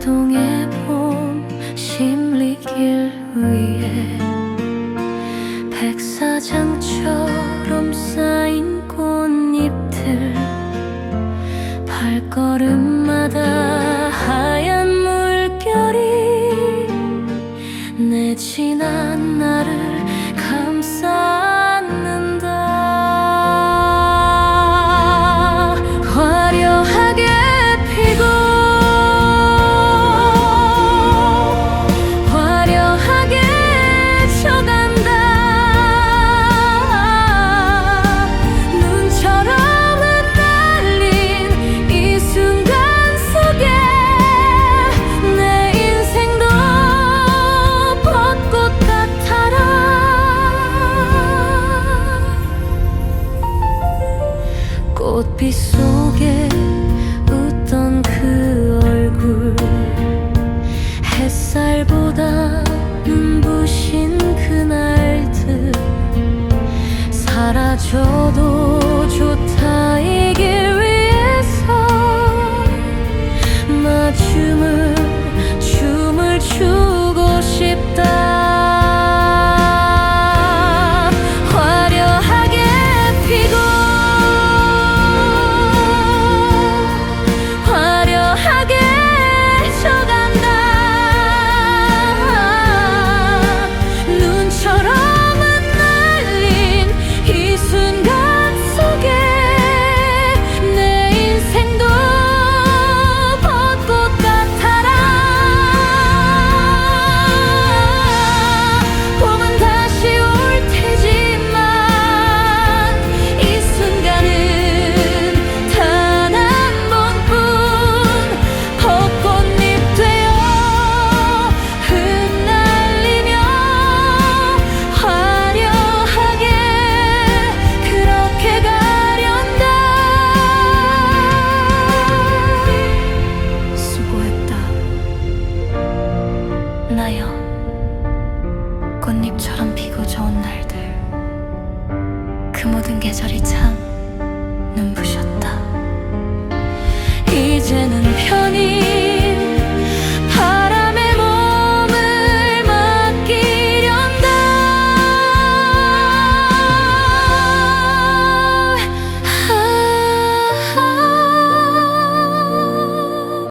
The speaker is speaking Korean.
마동의 봄 심리길 위에 꽃빛 속에 나여 꽃잎처럼 피고 좋은 날들. 그 모든 계절이 참 눈부셨다. 이제는